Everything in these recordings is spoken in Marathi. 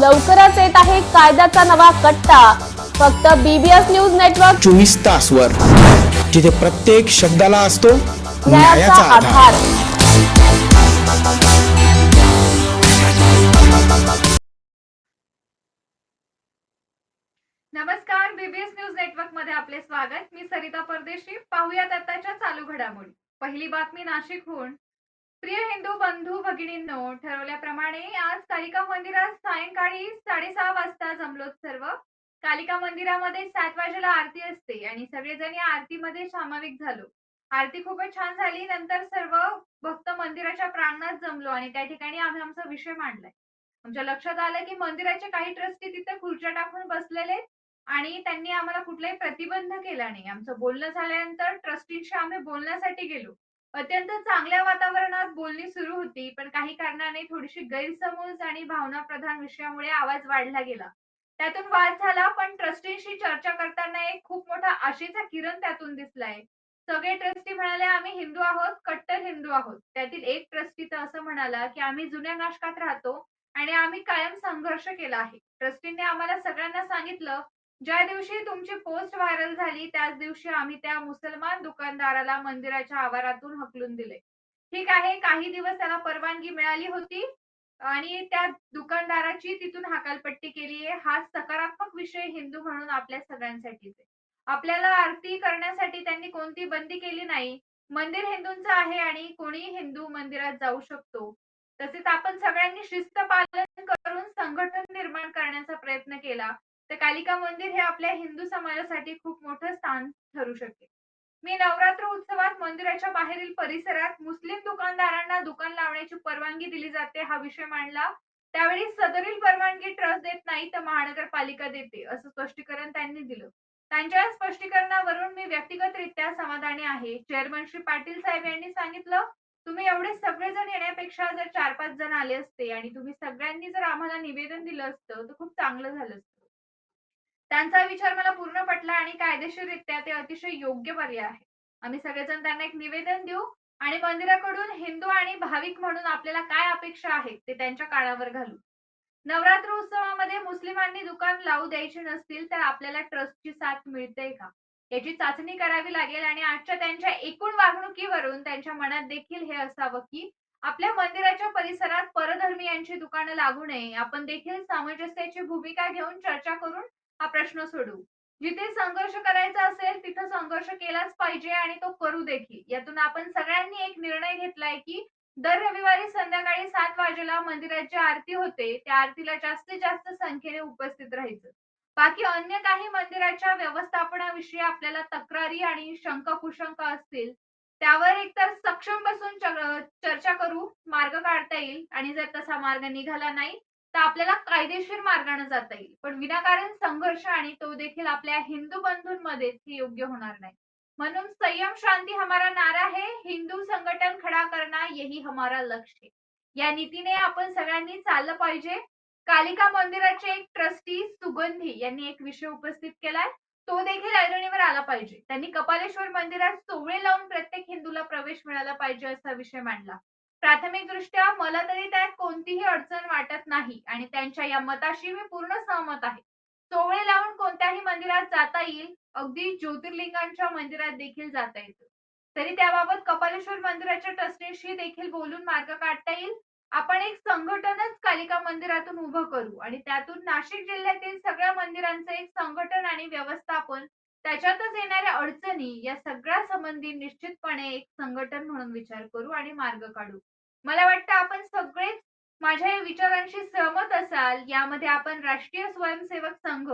लवकरच येत आहे कायद्याचा नवा कट्टा. फक्त बीबीएस न्यूज नेटवर्क चोवीस तास वर जिथे प्रत्येक शब्दाला असतो न्यायाचा आधार. नमस्कार बीबीएस न्यूज नेटवर्कमध्ये आपले स्वागत. मी सरिता परदेशी. पाहूयात आताच्या चालू घडामोडी. पहिली बातमी नाशिकहून. प्रिय हिंदू बंधू भगिनींनो ठरवल्याप्रमाणे आज कालिका मंदिरात सायंकाळी साडेसहा वाजता जमलोत सर्व. कालिका मंदिरामध्ये सात वाजेला आरती असते आणि सगळेजण या आरतीमध्ये सामाविक झालो. आरती खूपच छान झाली नंतर सर्व भक्त मंदिराच्या प्रांगणात जमलो आणि त्या ठिकाणी आम्ही आमचा विषय मांडलाय. आमच्या लक्षात आलं की मंदिराचे काही ट्रस्टी तिथे खुर्च्या टाकून बसलेले आणि त्यांनी आम्हाला कुठलाही प्रतिबंध केला नाही. आमचं बोलणं झाल्यानंतर ट्रस्टींशी आम्ही बोलण्यासाठी गेलो. अत्यंत चांगल्या वातावरणात बोलणी सुरू होती पण काही कारणाने थोडीशी गैरसमज आणि भावना प्रधान विषयामुळे आवाज वाढला गेला. त्यातून वाद झाला पण ट्रस्टींशी चर्चा करताना एक खूप मोठा आशेचा किरण त्यातून दिसलाय. सगळे ट्रस्टी म्हणाले आम्ही हिंदू आहोत कट्टर हिंदू आहोत. त्यातील एक ट्रस्टी तर असं म्हणाला की आम्ही जुन्या नाशकात राहतो आणि आम्ही कायम संघर्ष केला आहे. ट्रस्टींनी आम्हाला सगळ्यांना सांगितलं ज्या दिवशी तुमची पोस्ट व्हायरल झाली त्याच दिवशी आम्ही त्या मुसलमान दुकानदाराला मंदिराच्या आवारातून हकलून दिले. ठीक आहे काही दिवस त्याला परवानगी मिळाली होती आणि त्या दुकानदाराची तिथून हकालपट्टी केली आहे. हा सकारात्मक विषय हिंदू म्हणून आपल्या सगळ्यांसाठीच आहे. आपल्याला आरती करण्यासाठी त्यांनी कोणती बंदी केली नाही. मंदिर हिंदूंचं आहे आणि कोणीही हिंदू मंदिरात जाऊ शकतो. तसेच आपण सगळ्यांनी शिस्त पालन करून संघटन निर्माण करण्याचा प्रयत्न केला. तर कालिका मंदिर हे आपल्या हिंदू समाजासाठी खूप मोठं स्थान ठरू शकेल. मी नवरात्र उत्सवात मंदिराच्या बाहेरील परिसरात मुस्लिम दुकानदारांना दुकान लावण्याची परवानगी दिली जाते हा विषय मांडला. त्यावेळी सदरील परवानगी ट्रस्ट देत नाही तर महानगरपालिका देते असं स्पष्टीकरण त्यांनी दिलं. त्यांच्या स्पष्टीकरणावरून मी व्यक्तिगतरित्या समाधानी आहे. चेअरमन श्री पाटील साहेब यांनी सांगितलं तुम्ही एवढे सगळेजण येण्यापेक्षा जर चार पाच जण आले असते आणि तुम्ही सगळ्यांनी जर आम्हाला निवेदन दिलं असतं तर खूप चांगलं झालं असतं. त्यांचा विचार मला पूर्ण पटला आणि कायदेशीररित्या ते अतिशय योग्य पर्याय आहे. आम्ही सगळेजण त्यांना एक निवेदन देऊ आणि मंदिराकडून हिंदू आणि भाविक म्हणून आपल्याला काय अपेक्षा आहेत ते त्यांच्या कानावर घालू. नवरात्र उत्सवामध्ये मुस्लिमांनी दुकान लावू द्यायची नसतील तर आपल्याला ट्रस्टची साथ मिळते का? याची चाचणी करावी लागेल आणि आजच्या त्यांच्या एकूण वागणुकीवरून त्यांच्या मनात देखील हे असावं की आपल्या मंदिराच्या परिसरात परधर्मीयांची दुकानं लागू नये. आपण देखील सामंजस्याची भूमिका घेऊन चर्चा करून हा प्रश्न सोडवू जिथे संघर्ष करायचा असेल तिथं संघर्ष केलाच पाहिजे आणि तो करू देखील. यातून आपण सगळ्यांनी एक निर्णय घेतलाय की दर रविवारी संध्याकाळी सात वाजेला मंदिराची आरती होते. त्या आरतीला जास्तीत जास्त संख्येने उपस्थित राहायचं. बाकी अन्य काही मंदिराच्या व्यवस्थापनाविषयी आपल्याला तक्रारी आणि शंका कुशंका असतील त्यावर एकतर सक्षम बसून चर्चा करू मार्ग काढता येईल. आणि जर तसा मार्ग निघाला नाही तर आपल्याला कायदेशीर मार्गाने जाता येईल. पण विनाकारण संघर्ष आणि तो देखील आपल्या हिंदू बंधूंमध्ये हे योग्य होणार नाही. म्हणून संयम शांती हमारा नारा है हिंदू संघटन खडा करना यही हमारा लक्ष्य है. या नीतीने आपण सगळ्यांनी चाललं पाहिजे. कालिका मंदिराचे एक ट्रस्टी सुगंधी यांनी एक विषय उपस्थित केलाय. तो देखील ऐरणीवर आला पाहिजे. त्यांनी कपालेश्वर मंदिरात सोवळे लावून प्रत्येक हिंदूला प्रवेश मिळाला पाहिजे असा विषय मांडला. प्राथमिक दृष्ट्या मला तरी त्यात कोणतीही अडचण वाटत नाही आणि त्यांच्या या मताशी मी पूर्ण सहमत आहे. सोवळे लावून कोणत्याही मंदिरात जाता येईल अगदी ज्योतिर्लिंगांच्या मंदिरात देखील जाता येतो. तरी त्याबाबत कपालेश्वर मंदिराच्या ट्रस्टीशी देखील बोलून मार्ग काढता येईल. आपण एक संघटनच कालिका मंदिरातून उभं करू आणि त्यातून नाशिक जिल्ह्यातील सगळ्या मंदिरांचं एक संघटन आणि व्यवस्थापन त्याच्यातच येणाऱ्या अडचणी या सगळ्या संबंधी निश्चितपणे एक संघटन म्हणून विचार करू आणि मार्ग काढू. मला वाटतं आपण सगळेच माझ्या या विचारांशी सहमत असाल. यामध्ये आपण राष्ट्रीय स्वयंसेवक संघ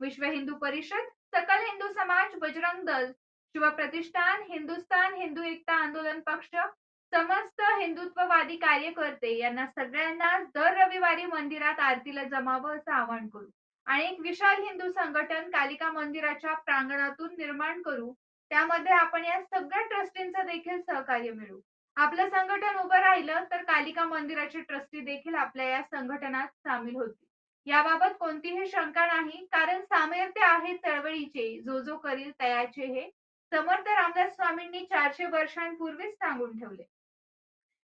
विश्व हिंदू परिषद सकल हिंदू समाज बजरंग दल शिवप्रतिष्ठान हिंदुस्थान हिंदू एकता आंदोलन पक्ष समस्त हिंदुत्ववादी कार्यकर्ते यांना सगळ्यांना दर रविवारी मंदिरात आरतीला जमावं असं आवाहन करू. आणि एक विशाल हिंदू संघटन कालिका मंदिराच्या प्रांगणातून निर्माण करू. त्यामध्ये आपण या सगळ्या ट्रस्टींचं देखील सहकार्य मिळू आपलं संघटन उभं राहिलं तर कालिका मंदिराचे ट्रस्टी देखील आपल्या या संघटनात सामील होतील. याबाबत कोणतीही शंका नाही कारण सामर्थ्य आहे चळवळीचे जो जो करील तयाचे हे. समर्थ रामदास स्वामींनी चारशे वर्षांपूर्वीच सांगून ठेवले.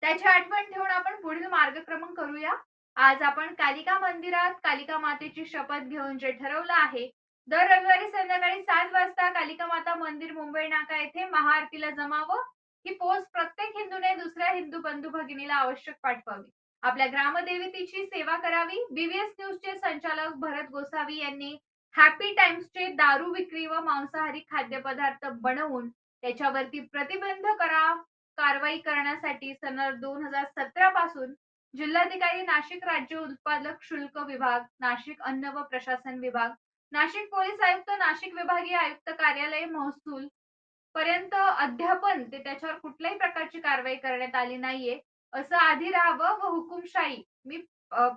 त्याची आठवण ठेवून आपण पुढील मार्गक्रमण करूया. आज आपण कालिका मंदिरात कालिका मातेची शपथ घेऊन जे ठरवलं आहे दर रविवारी संध्याकाळी सात वाजता कालिका माता मंदिर मुंबई नाका येथे महाआरतीला जमावं. ही पोस्ट प्रत्येक हिंदूने दुसऱ्या हिंदू बंधू भगिनीला आवश्यक पाठवावी. आपल्या ग्रामदेवतेची सेवा करावी. बीबीएस न्यूजचे संचालक भरत गोसावी यांनी हॅपी टाइम्सचे दारू विक्री व मांसाहारी खाद्यपदार्थ बनवून त्याच्यावरती प्रतिबंध करा. कारवाई करण्यासाठी सन दोन हजार सतरा पासून जिल्हाधिकारी नाशिक राज्य उत्पादक शुल्क विभाग नाशिक अन्न व प्रशासन विभाग नाशिक पोलीस आयुक्त नाशिक विभागीय आयुक्त कार्यालय महसूल पर्यंत अध्यापन ते त्याच्यावर कुठल्याही प्रकारची कारवाई करण्यात आली नाहीये असं आधी राहावं व हुकुमशाही मी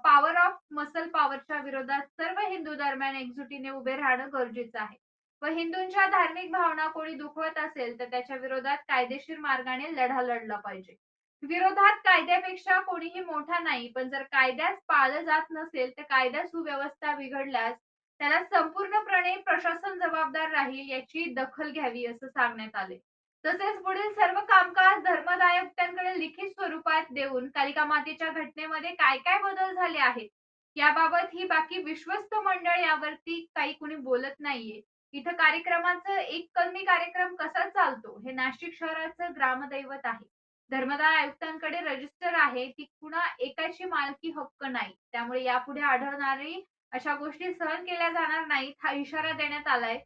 पॉवर ऑफ मसल पॉवरच्या विरोधात सर्व हिंदू दरम्यान एकजुटीने उभे राहणं गरजेचं आहे. व हिंदूंच्या धार्मिक भावना कोणी दुखवत असेल तर त्याच्या विरोधात कायदेशीर मार्गाने लढा लढला पाहिजे. विरोधात कायद्यापेक्षा कोणीही मोठा नाही पण जर कायद्यास पाळलं जात नसेल तर कायदा सुव्यवस्था बिघडल्यास त्याला संपूर्णपणे प्रशासन जबाबदार राहील याची दखल घ्यावी असं सांगण्यात आले. तसेच पुढील सर्व कामकाज धर्मदायुक्तांकडे लिखित स्वरूपात देऊन कालिका मातेच्या घटनेमध्ये काय काय बदल झाले आहेत याबाबत ही बाकी विश्वस्त मंडळ यावरती काही कुणी बोलत नाहीये. इथं कार्यक्रमाचं एक कलमी कार्यक्रम कसा चालतो हे नाशिक शहराचं ग्रामदैवत आहे. धर्मदाय आयुक्तांकडे रजिस्टर आहे ती कुणा एकाची मालकी हक्क नाही. त्यामुळे यापुढे आढळणारी अशा गोष्टी सहन केल्या जाणार नाहीत हा इशारा देण्यात आलाय.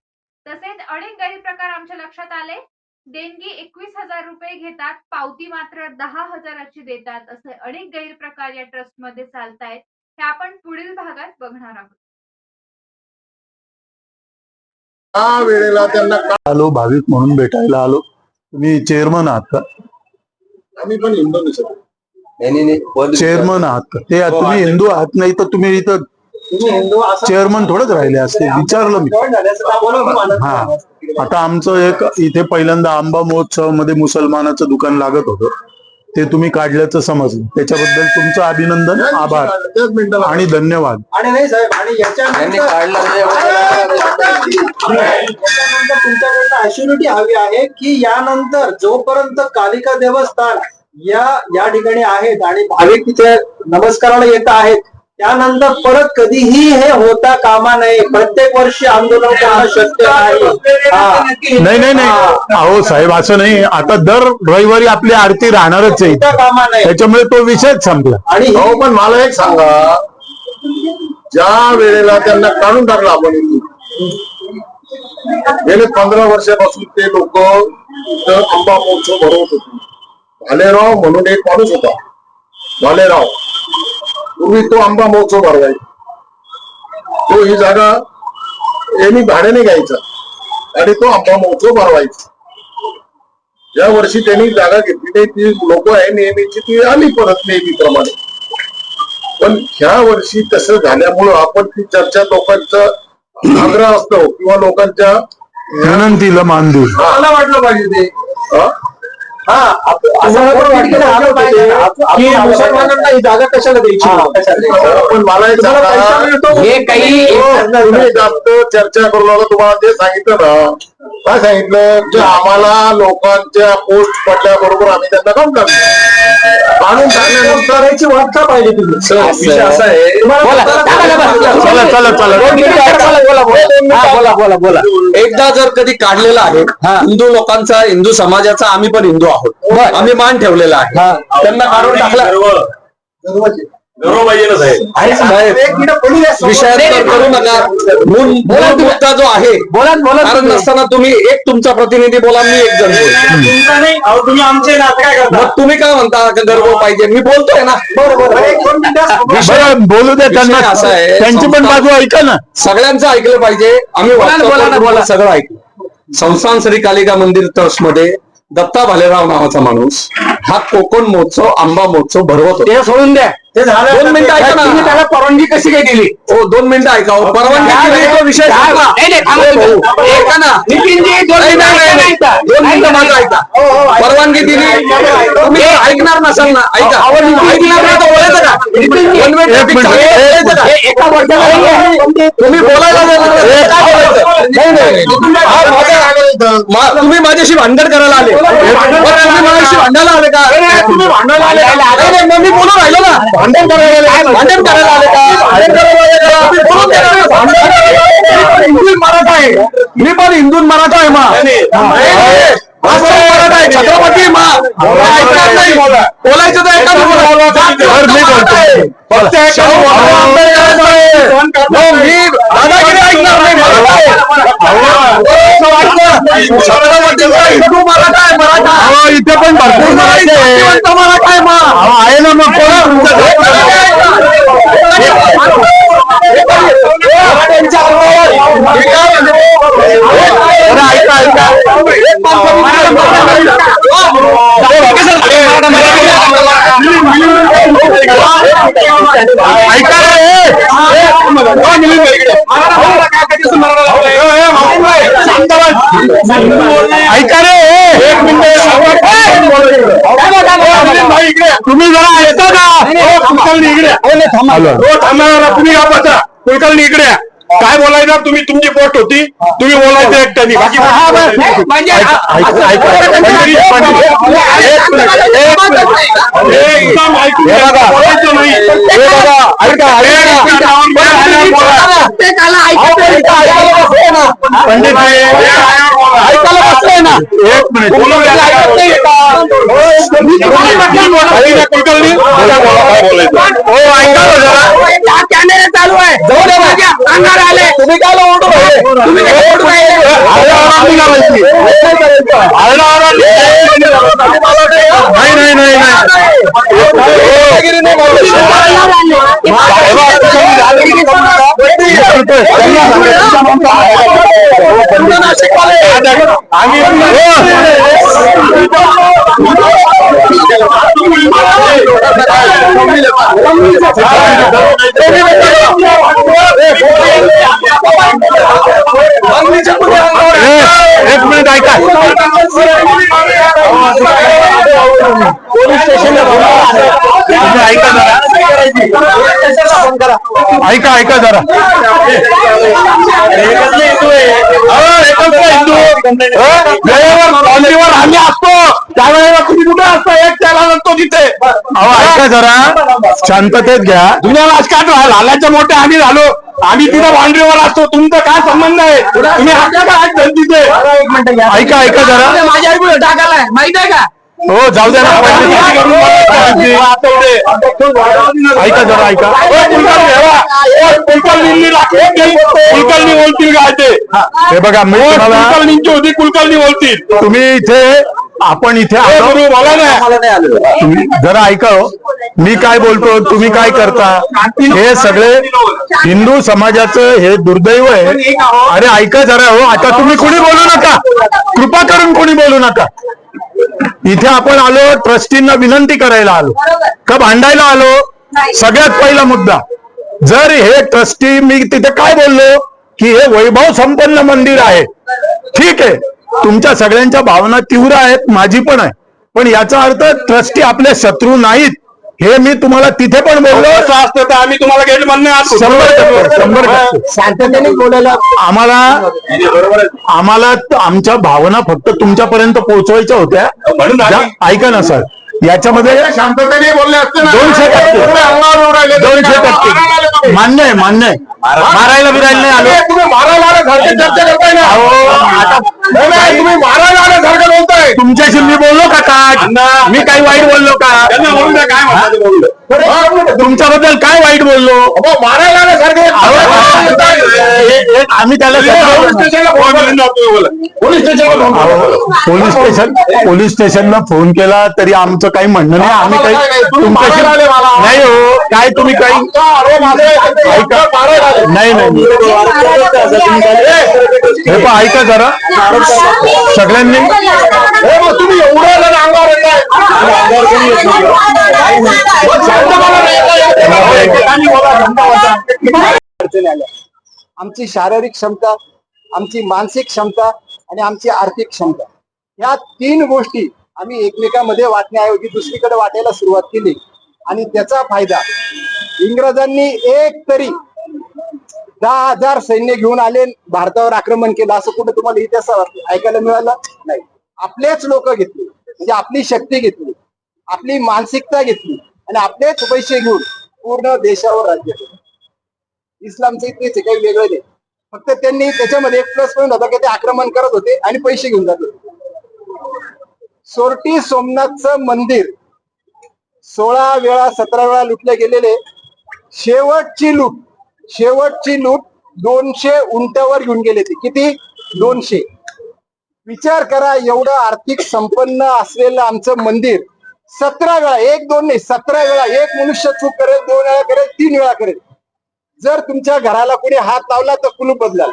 तसेच अनेक गैरप्रकार आमच्या लक्षात आले. देणगी एकवीस हजार रुपये घेतात पावती मात्र दहा हजाराची देतात असे अनेक गैरप्रकार या ट्रस्टमध्ये चालत आहेत हे आपण पुढील भागात बघणार आहोत. त्या वेळेला त्यांना आलो भाविक म्हणून भेटायला आलो. तुम्ही चेअरमन आहात का? आम्ही पण इंडोनेशिया नाही नाही, नाही बोल. चेअरमन आहात का? ते तुम्ही हिंदू आहात नाही तर तुम्ही इथं तुम्ही हिंदू असा- चेअरमन थोडंच राहिले असते. विचारलं मी. हा. आता आमचं एक इथे पहिल्यांदा आंबा महोत्सवमध्ये मुसलमानाचं दुकान लागत होतं. ते तुम्ही काढल्याचं समजलं. त्याच्याबद्दल तुमचं अभिनंदन आभार आणि धन्यवाद. आणि नाही साहेब आणि म्हणजे तुमच्याकडनं अश्युरिटी हवी आहे की यानंतर जोपर्यंत कालिका देवस्थान या या ठिकाणी आहेत आणि भाविक तिथे नमस्काराला येत आहेत त्यानंतर परत कधीही हे होता कामा नये. प्रत्येक वर्षी आंदोलन करणं शक्य नाही. हा. नाही नाही नाही. अहो साहेब असं नाही. आता दर रविवारी आपली आरती राहणारच आहे. कामा नये. त्याच्यामुळे तो विषयच संपला. आणि ही- हो पण मला एक सांगा. ज्या वेळेला त्यांना काढून टाकलं आपण गेले पंधरा वर्षापासून ते लोक आंबा महोत्सव भरवत होते. भालेराव म्हणून एक माणूस होता. भालेराव. पूर्वी तो आंबा महोत्सव भरवायचा. तो ही जागा यांनी भाड्याने घ्यायचा. आणि तो आंबा महोत्सव भरवायचा. या वर्षी त्यांनी जागा घेतली नाही. ती लोक आहे नेहमीची. ती आली परत नेहमीप्रमाणे. पण ह्या वर्षी तसं झाल्यामुळं आपण ती चर्चा लोकांचा आग्रह असतो किंवा लोकांच्या विनंतीला मान देऊ. मला वाटलं पाहिजे ते. मुसलमानांना ही जागा कशाला द्यायची? पण मला एक सांगा, हे काही- हो, तुम्ही जास्त चर्चा करू नका तुम्हाला ते सांगितलं ना काय सांगितलं? की आम्हाला लोकांच्या पोस्ट पडल्याबरोबर आम्ही त्यांना काढून टाकलं काढून टाकल्यानंतर करायची वाट का पाहिजे तुम्ही. असा आहे. चला, बोला बोला बोला. एकदा जर कधी काढलेला आहे हिंदू लोकांचा हिंदू समाजाचा आम्ही पण हिंदू आहोत. आम्ही मान ठेवलेला आहे. त्यांना काढून टाकला. बोलू करू नका. मुद्दा जो आहे बोला बोला कारण नसताना तुम्ही एक तुमचा प्रतिनिधी बोला मी एक जण अहो, तुम्ही आमचे नाते काय करता? मग तुम्ही काय म्हणता का गर्व पाहिजे? मी बोलतोय ना. बरोबर बोलू. द्या त्यांना. असा आहे, त्यांची पण बाजू ऐका ना. सगळ्यांचं ऐकलं पाहिजे. आम्ही बोला बोला बोला. सगळं ऐकलं संस्थान श्री कालिका मंदिर ट्रस्टमध्ये दत्ता भालेराव नावाचा माणूस हा कोकण महोत्सव आंबा महोत्सव भरवत होता ते सोडून द्या ते झालं दोन मिनिटं ऐका ना. तुम्ही त्याला परवानगी कशी काय दिली हो दोन मिनिटं ऐका हो. परवानगी काय दिली तो विषय काय- संपला. नाही, नाही, थांबा हो. हो. ऐका ना नितीनजी, दोन नाही, नाही, मिनिटं नाही, ऐका. दोन मिनिटं माझं ऐका परवानगी दिली तुम्ही ऐकणार नसाल ना ऐका ऐकणार नाही तर का? हे एका वर्षाला तुम्ही बोलायला. काय बोलायचं? नाही, नाही. हा, तुम्ही माझ्याशी भांडण करायला आले. तुम्ही माझ्याशी भांडायला आले का? तुम्ही भांडायला आले मग मी बोलून राहिलो ना. भांडण करायला आले भांडण करायला आले का? भांडण करायला भांडण मराठा आहे. मी पण हिंदू मराठा आहे मा. छत्रपती बोलायचं तर एका. फक्त. हो, मी दादागिरी ऐकणार नाही मराठा इथे पण भरपूर मराठी आहे जातीवंत मराठा आहे. मा अहो, आहे. ना मग कोण तुमचं बरं, ऐका ऐका रे, एक मिनिट तुम्ही जरा ऐका का हो, कुलकर्णी इकडे. हो थांबा. जरा, तुम्ही या बसा. कुलकर्णी इकडे. काय बोलायचं तुम्ही तुमची पोस्ट होती तुम्ही बोलायचं एकट्यानी बाकी म्हणजे. एकदम ऐकून. बोलायचं नाही. हे पंडित ऐकायला बसलंय ना एक मिनिट. हो ऐका जरा. कॅमेरा चालू आहे जाऊ दे बघा. अंगार आले तुम्ही काय ओरडू राहिले? तुम्ही ओरडू राहिले? नाही नाही नाही नाही. एक मिनिट ऐका. पोलीस स्टेशनला तुम्ही ऐका जरा. ऐका ऐका जरा? वेळेवर आम्ही असतो. त्यावेळेला तुम्ही कुठे असता? एक त्याला नसतो तिथे. अहो ऐका जरा. शांततेत घ्या. जुन्या राजकारण लालाच्या मोठे आम्ही झालो. आम्ही तिथं बाउंड्रीवर असतो. तुमचा काय संबंध आहे? तुम्ही ऐका ऐका जरा. माझ्या ऐकून टाकालाय माहीत आहे का? हो जाऊ द्या ना ऐका जरा ऐका. कुलकर्णी, बोलतील काय ते हे. बघा मी कुलकर्णींची होती कुलकर्णी बोलतील. तुम्ही इथे आपण इथे आलो. बोला ना तुम्ही जरा ऐका हो. मी काय बोलतो तुम्ही काय करता? हे सगळे हिंदू समाजाचं हे दुर्दैव आहे. अरे ऐका जरा हो. आता तुम्ही कोणी बोलू नका? कृपा करून कोणी बोलू नका? इथे आपण आलो ट्रस्टींना विनंती करायला आलो. का भांडायला आलो? सगळ्यात पहिला मुद्दा. जर हे ट्रस्टी मी तिथे काय बोललो? की हे वैभव संपन्न मंदिर आहे. ठीक आहे. तुमच्या सगळ्यांच्या भावना तीव्र आहेत माझी पण आहे. पण याचा अर्थ ट्रस्टी आपले शत्रू नाहीत. हे मी तुम्हाला तिथे पण बोललो. असतं तर आम्ही तुम्हाला गेट म्हणणे शंभर टक्के, शंभर टक्के. शांततेने बोलायला. आम्हाला आम्हाला त- आमच्या भावना फक्त तुमच्यापर्यंत पोहोचवायच्या होत्या. ज्या- ऐका ना सर. याच्यामध्ये शांततेने बोलले असते ना. दोनशे टक्के. दोनशे टक्के. मान्य आहे मान्य आहे. मारायला बिरायला नाही आलो. तुम्ही मारायला आल्यासारखे चर्चा करताय ना. अहो, आता नाही, नाही, तुम्ही मारायला आल्यासारखं बोलताय. तुमच्याशी मी बोललो का काय मी काही वाईट बोललो का? काय म्हणतात तुमच्याबद्दल काय वाईट बोललो? मारायला आम्ही त्याला पोलीस स्टेशन पोलीस स्टेशनला फोन केला तरी आमचं काही म्हणणं नाही. आम्ही काही तुमच्याशी मारायला आले मला. नाही हो काय तुम्ही काही. नाही नाही हे पण ऐका जरा. सगळ्यांनी तुम्ही एवढं अंगावर आमची शारीरिक क्षमता आमची मानसिक क्षमता आणि आमची आर्थिक क्षमता. या तीन गोष्टी आम्ही एकमेकांमध्ये वाटण्याऐवजी दुसरीकडे वाटायला सुरुवात केली. आणि त्याचा फायदा इंग्रजांनी एक तरी दहा हजार सैन्य घेऊन आले भारतावर आक्रमण केलं असं कुठं तुम्हाला इतिहासात ऐकायला मिळालं? नाही. आपलेच लोक घेतले. म्हणजे आपली शक्ती घेतली. आपली मानसिकता घेतली आणि आपलेच पैसे घेऊन पूर्ण देशावर राज्य केलं. इस्लामचं इथेच काही वेगळं नाही. फक्त त्यांनी त्याच्यामध्ये एक प्लस पॉईंट होता की ते आक्रमण करत होते आणि पैसे घेऊन जात होते. सोरटी सोमनाथचं मंदिर सोळा वेळा सतरा वेळा लुटले गेलेले. शेवटची लूट शेवटची लूट दोनशे उंटावर घेऊन गेले ते. किती? दोनशे. विचार करा एवढं आर्थिक संपन्न असलेलं आमचं मंदिर सतरा वेळा एक दोन नाही सतरा वेळा एक मनुष्य चूक करेल दोन वेळा करेल तीन वेळा करेल. जर तुमच्या घराला कोणी हात लावला तर कुलूप बदलाल.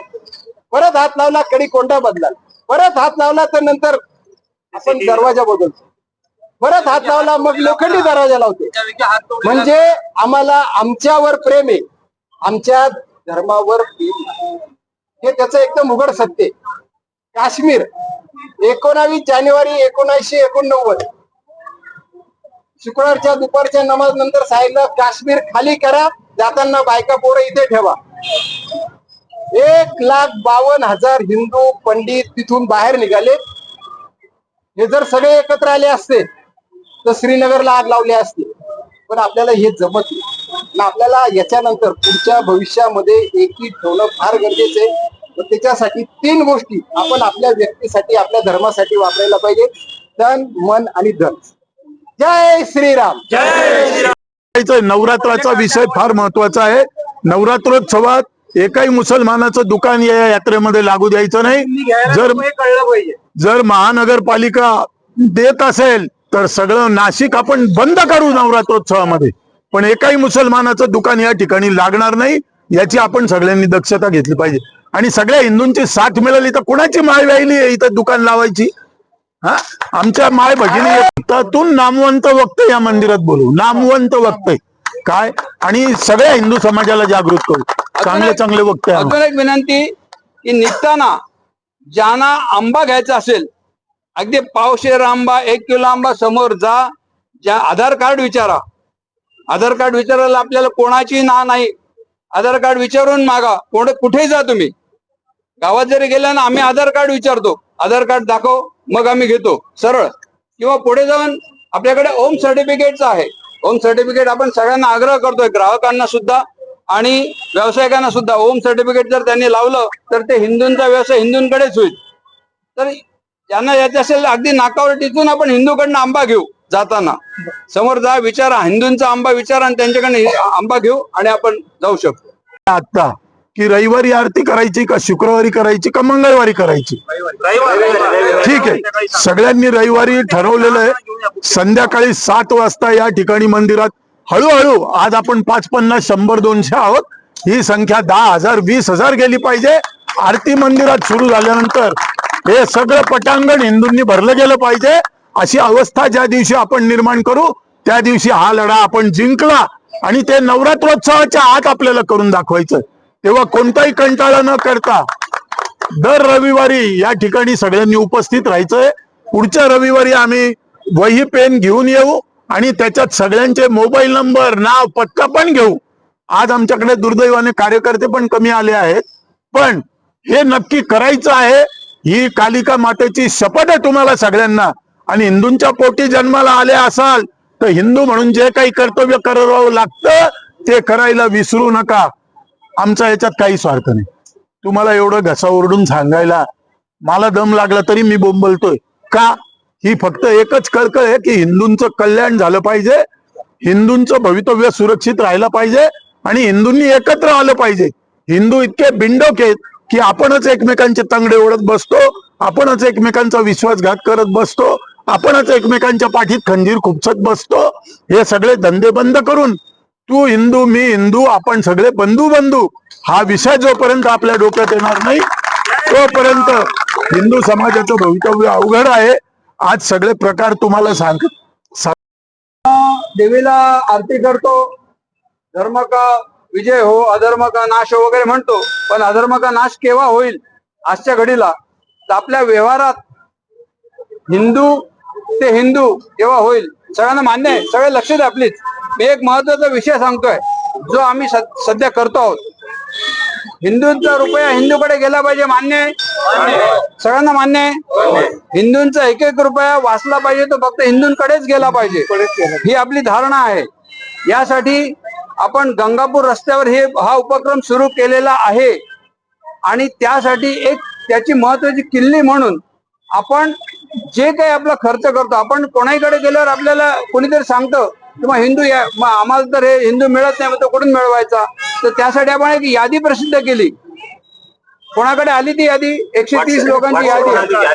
परत हात लावला कडी कोंडा बदलाल. परत हात लावला तर नंतर आपण दरवाजा बदलतो. परत हात लावला मग लोखंडी दरवाजा लावतो. म्हणजे आम्हाला आमच्यावर प्रेम आहे. आमच्या धर्मावर प्रेम हे त्याचं एकदम उघड सत्य आहे. काश्मीर एकोणावीस जानेवारी एकोणीसशे एकोणनव्वद. शुक्रवारच्या दुपारच्या नमाज नंतर साहेबला काश्मीर खाली करा जाताना बायका पोरं इथे ठेवा. एक लाख बावन्न हजार हिंदू पंडित तिथून बाहेर निघाले. हे जर सगळे एकत्र आले असते तर श्रीनगरला आग लावली असते. पण आपल्याला हे जमत नाही. आपल्याला याच्यानंतर पुढच्या भविष्यामध्ये एकी ठेवणं फार गरजेचं आहे. त्याच्यासाठी तीन गोष्टी आपण आपल्या व्यक्तीसाठी आपल्या धर्मासाठी वापरायला पाहिजे. तन मन आणि धन. जय श्रीराम. करायचंय. नवरात्राचा विषय फार महत्त्वाचा आहे. नवरात्रोत्सवात एकाही मुसलमानाचं दुकान या यात्रेमध्ये लागू द्यायचं नाही. जर जर महानगरपालिका देत असेल तर सगळं नाशिक आपण बंद करू नवरात्रोत्सवामध्ये. पण एकाही मुसलमानाचं दुकान या ठिकाणी लागणार नाही याची आपण सगळ्यांनी दक्षता घेतली पाहिजे. आणि सगळ्या हिंदूंची साथ मिळाली तर कुणाची माय व्यायली आहे इथं दुकान लावायची? हा? आमच्या माय भगिनी नामवंत वक्ते या मंदिरात बोलू. नामवंत वक्ते. काय? आणि सगळ्या हिंदू समाजाला जागृत करू. चांगले चांगले वक्ते. अजून एक विनंती की निघताना ज्यांना आंबा घ्यायचा असेल अगदी पावशेर आंबा एक किलो आंबा समोर जा. ज्या आधार कार्ड विचारा. आधार कार्ड विचारायला आपल्याला कोणाची ना नाही. आधार कार्ड विचारून मागा. कोण कुठेही जा तुम्ही. गावात जरी गेला ना आम्ही आधार कार्ड विचारतो. आधार कार्ड दाखव. मग आम्ही घेतो. सरळ. किंवा पुढे जाऊन आपल्याकडे ओम सर्टिफिकेटचं आहे. ओम सर्टिफिकेट आपण सगळ्यांना आग्रह करतोय. ग्राहकांना सुद्धा आणि व्यावसायिकांना सुद्धा. ओम सर्टिफिकेट जर त्यांनी लावलं तर ते हिंदूंचा व्यवसाय हिंदूंकडेच होईल. तर यांना याचे असेल अगदी नाकावर टिचून आपण हिंदूकडनं आंबा घेऊ जाताना. समोर जा विचारा. हिंदूंचा आंबा विचारा आणि त्यांच्याकडनं आंबा घेऊ आणि आपण जाऊ शकतो. आता की रविवारी आरती करायची का शुक्रवारी करायची का मंगळवारी करायची? ठीक आहे. सगळ्यांनी रविवारी ठरवलेलं आहे. संध्याकाळी सात वाजता या ठिकाणी मंदिरात हळूहळू आज आपण पाच पन्नास शंभर दोनशे आहोत. ही संख्या दहा हजार वीस हजार गेली पाहिजे. आरती मंदिरात सुरू झाल्यानंतर हे सगळं पटांगण हिंदूंनी भरलं गेलं पाहिजे. अशी अवस्था ज्या दिवशी आपण निर्माण करू त्या दिवशी हा लढा आपण जिंकला आणि ते नवरात्रोत्सवाच्या आत आपल्याला करून दाखवायचं तेव्हा कोणताही कंटाळा न करता दर रविवारी या ठिकाणी सगळ्यांनी उपस्थित राहायचंय. पुढच्या रविवारी आम्ही वही पेन घेऊन येऊ आणि त्याच्यात सगळ्यांचे मोबाईल नंबर नाव पत्ता पण घेऊ. आज आमच्याकडे दुर्दैवाने कार्यकर्ते पण कमी आले आहेत. पण हे नक्की करायचं आहे. ही कालिका मातेची शपथ आहे तुम्हाला सगळ्यांना. आणि हिंदूंच्या पोटी जन्माला आले असाल तर हिंदू म्हणून जे काही कर्तव्य करावं लागतं ते करायला विसरू नका. आमचा याच्यात काही स्वार्थ नाही. तुम्हाला एवढं घसा ओरडून सांगायला मला दम लागला तरी मी बोंबलतोय. का? ही फक्त एकच कळकळ आहे की हिंदूंचं कल्याण झालं पाहिजे हिंदूंचं भवितव्य सुरक्षित राहिलं पाहिजे आणि हिंदूंनी एकत्र आलं पाहिजे. हिंदू इतके बिंडोक आहेत की आपणच एकमेकांचे तंगडे ओढत बसतो आपणच एकमेकांचा विश्वासघात करत बसतो आपणच एकमेकांच्या पाठीत खंजीर खुपसत बसतो. हे सगळे धंदे बंद करून तू हिंदू मी हिंदू आपण सगळे बंधू बंधू हा विषय जोपर्यंत आपल्या डोक्यात येणार नाही तोपर्यंत हिंदू समाजाचं भवितव्य अवघड आहे. आज सगळे प्रकार तुम्हाला सांग देवीला आरती करतो. धर्म का विजय हो अधर्म का नाश हो वगैरे म्हणतो. पण अधर्म का नाश केव्हा होईल? आजच्या घडीला. तर आपल्या व्यवहारात हिंदू ते हिंदू केव्हा होईल? सगळ्यांना मान्य आहे. सगळे लक्ष द्या प्लीज मी एक महत्त्वाचा विषय सांगतोय जो आम्ही सध्या करतो आहोत. हिंदूंचा रुपया हिंदूकडे गेला पाहिजे मान्य आहे? सगळ्यांना मान्य आहे? हिंदूंचा एक एक रुपया वाचला पाहिजे तो फक्त हिंदूंकडेच गेला पाहिजे. ही आपली धारणा आहे. यासाठी आपण गंगापूर रस्त्यावर हे हा उपक्रम सुरू केलेला आहे. आणि त्यासाठी एक त्याची महत्वाची किल्ली म्हणून आपण जे काही आपला खर्च करतो आपण कोणाकडे गेल्यावर आपल्याला कोणीतरी सांगतं किंवा हिंदू आम्हाला तर हे हिंदू मिळत नाही मग तो कुठून मिळवायचा? तर त्यासाठी आपण एक यादी प्रसिद्ध केली. कोणाकडे आली ती यादी? एकशे तीस लोकांची यादी.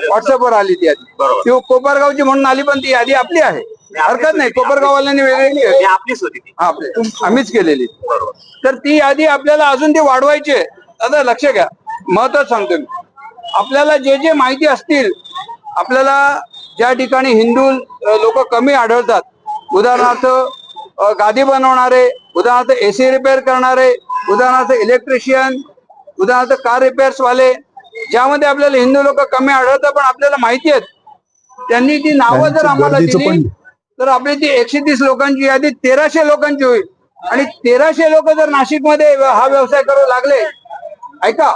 व्हॉट्सअपवर आली ती यादी. ती कोपरगावची म्हणून आली पण ती यादी आपली आहे. हरकत नाही. कोपरगाववाल्यांनी वेगळी. आपलीच होती हा, आपली. आम्हीच केलेली. तर ती यादी आपल्याला अजून ती वाढवायची आहे. आता लक्ष घ्या. महत्वाचं सांगतो मी. आपल्याला जे जे माहिती असतील आपल्याला ज्या ठिकाणी हिंदू लोक कमी आढळतात उदाहरणार्थ गादी बनवणारे उदाहरणार्थ एसी रिपेअर करणारे उदाहरणार्थ इलेक्ट्रिशियन उदाहरणार्थ कार रिपेअर्स वाले ज्यामध्ये आपल्याला हिंदू लोक कमी आढळतात पण आपल्याला माहिती आहेत. त्यांनी ती नावं जर आम्हाला दिली तर आपली ती एकशे तीस लोकांची यादी तेराशे लोकांची होईल. आणि तेराशे लोक जर नाशिकमध्ये हा व्यवसाय करू लागले ऐका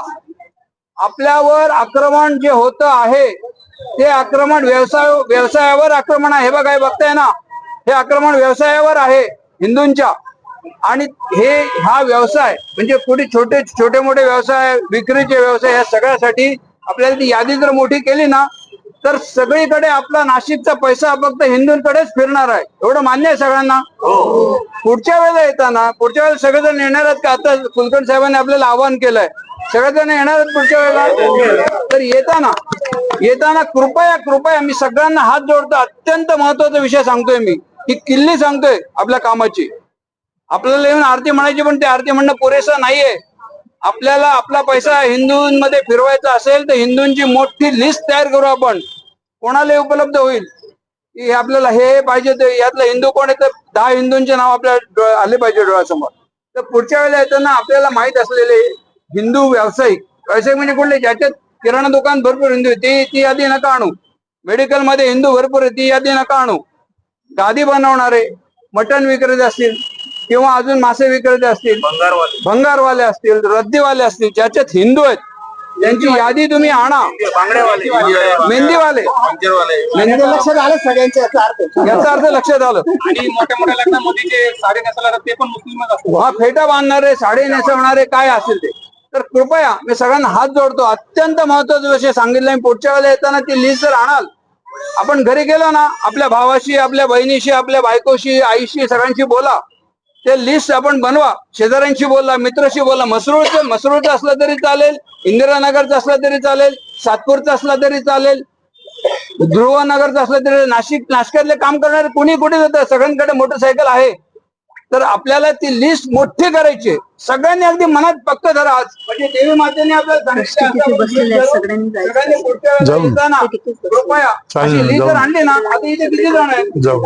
आपल्यावर आक्रमण जे होत आहे ते आक्रमण व्यवसाय व्यवसायावर आक्रमण आहे. हे बघा हे बघताय ना. हे आक्रमण व्यवसायावर आहे हिंदूंच्या. आणि हे हा व्यवसाय म्हणजे कुठे छोटे छोटे मोठे व्यवसाय विक्रीचे व्यवसाय या सगळ्यासाठी आपल्याला ती यादी जर मोठी केली ना तर सगळीकडे आपला नाशिकचा पैसा फक्त हिंदूंकडेच फिरणार आहे. एवढं मान्य आहे सगळ्यांना? पुढच्या वेळेला येताना पुढच्या वेळेला सगळेजण येणार आहेत का? आता कुलकर्णी साहेबांनी आपल्याला आवाहन केलंय. सगळेजण येणार आहेत पुढच्या वेळेला? तर येताना येताना कृपया कृपया मी सगळ्यांना हात जोडतो. अत्यंत महत्त्वाचा विषय सांगतोय मी. ही किल्ली सांगतोय आपल्या कामाची. आपल्याला येऊन आरती म्हणायची पण ते आरती म्हणणं पुरेसं नाहीये. आपल्याला आपला पैसा हिंदूंमध्ये फिरवायचा असेल तर हिंदूंची मोठी लिस्ट तयार करू आपण. कोणाला उपलब्ध होईल? की हे आपल्याला हे पाहिजे ते यातलं हिंदू कोण आहे तर दहा हिंदूंचे नाव आपल्या आले पाहिजे डोळ्यासमोर. तर पुढच्या वेळेला येताना आपल्याला माहीत असलेले हिंदू व्यावसायिक व्यावसायिक म्हणजे कुठले? ज्याच्यात किराणा दुकान भरपूर हिंदू ती ती यादी नका आणू. मेडिकलमध्ये हिंदू भरपूर आहे ती यादी नका आणू. गादी बनवणारे मटण विक्रेते असतील किंवा अजून मासे विक्रेते असतील भंगारवाले. भंगारवाले असतील रद्दीवाले असतील ज्याच्यात हिंदू आहेत त्यांची यादी तुम्ही आणा. मेहंदीवाले. मेहंदी लक्षात आलं सगळ्यांच्या याचा अर्थ. याचा अर्थ लक्षात आलं. आणि मोठ्या मोठ्या लग्नामध्ये जे साडी नेसवणार ते पण मुस्लिमच असतात हा फेटा बांधणारे साडी नेसवणारे काय असेल ते. तर कृपया मी सगळ्यांना हात जोडतो. अत्यंत महत्त्वाचा विषय सांगितलं. मी पुढच्या वेळेला येताना ती लिस्ट जर आणाल आपण घरी गेलो ना आपल्या भावाशी आपल्या बहिणीशी आपल्या बायकोशी आईशी सगळ्यांशी बोला. ते लिस्ट आपण बनवा. शेजाऱ्यांशी बोला मित्राशी बोला. मसरूळचं मसरूळचं असलं तरी चालेल इंदिरानगरचं असलं तरी चालेल सातपूरचं असलं तरी चालेल ध्रुवनगरचं असलं तरी नाशिक नाशकातले काम करणारे कुणी कुठे जातं सगळ्यांकडे मोटरसायकल आहे. तर आपल्याला ती लिस्ट मोठी करायची आहे. सगळ्यांनी अगदी मनात पक्क धरा आज. म्हणजे देवी मातेने आपल्याला सगळ्यांनी कृपया अशी लिस्ट जर. आणली ना आता इथे किती जण आहेत? जाऊ